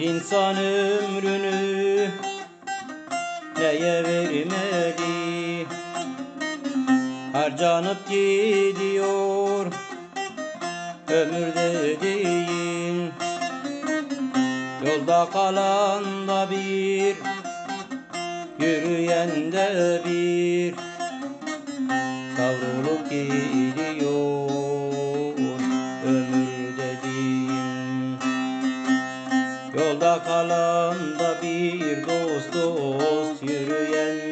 Bir insan ömrünü neye vermeli? Harcanıp gidiyor ömür dediğin Yolda kalan da bir Yürüyen de bir Savrulup gidiyor Yolda kalan da bir dost dost Yürüyen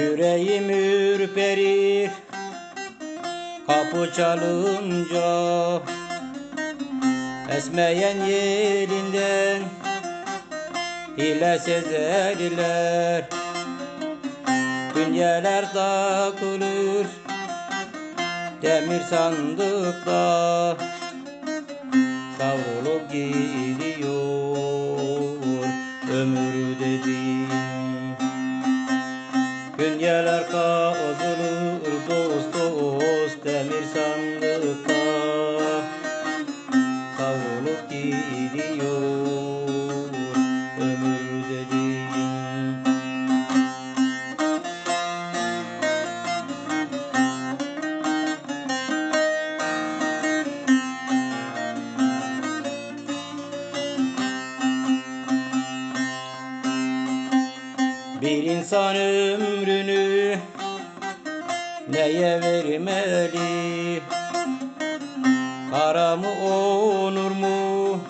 Yüreğim ürperir Kapı çalınca Esmeyen yerinden Hile sezerler. Dünyeler takılır Demir sandıkta Savrulup gidiyor Gönyeler kazılır dost dost demir sandıkta. Kavrulup gidiyor ömür dediğin Bir insan ömrünü neye vermeli? Para mı onur mu?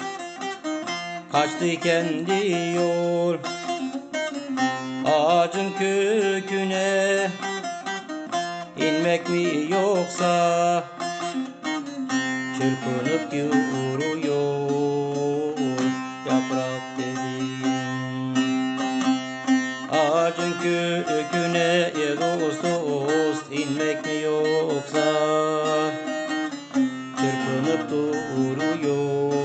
Kaçtı kendi yol Ağacın köküne inmek mi yoksa ya dost dost inmek mi yoksa? Çırpınıp duruyor